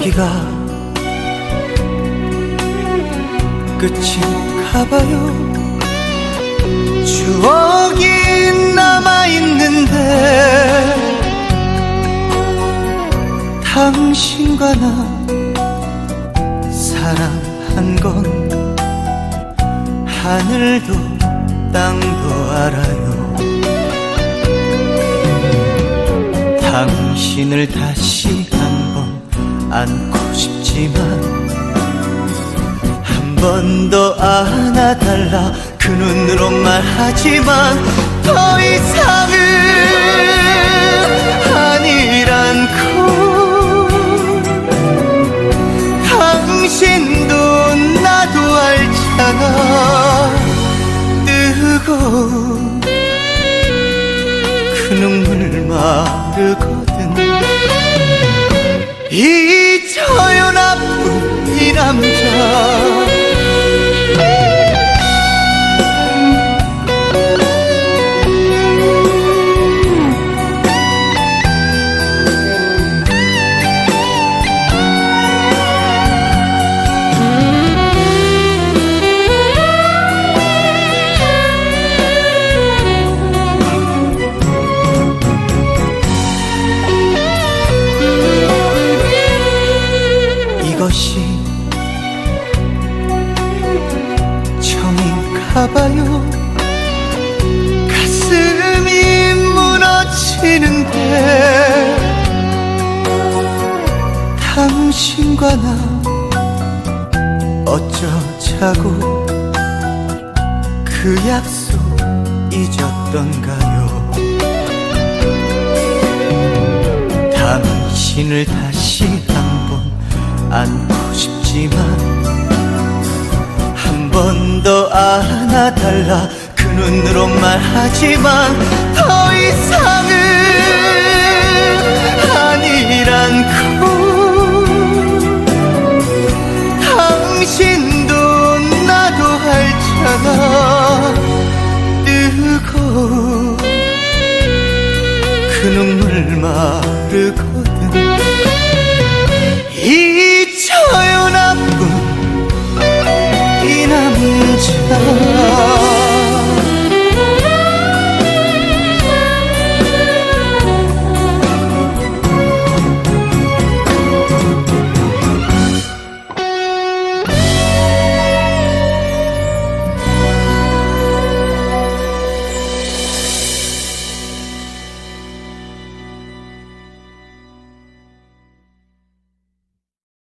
여기가 끝인가 봐요. 추억이 남아있는데 당신과 나 사랑한 건 하늘도 땅도 알아요. 당신을 다시 한번 안고 싶지만 한 번 더 안아달라. 그 눈으로 말하지만 더 이상은 아니란코 당신도 나도 알잖아. 뜨거운 그 눈물 마르거든. 잊 어요 것이 정인가 봐요. 가슴이 무너지는데 당신과 나 어쩌자고 그 약속 잊었던가요? 당신을 다시 안고 싶지만 한 번 더 안아달라. 그 눈으로 말하지만 더 이상은 아니란코 당신도 나도 알잖아. 뜨거운 그 눈물 마르거 가자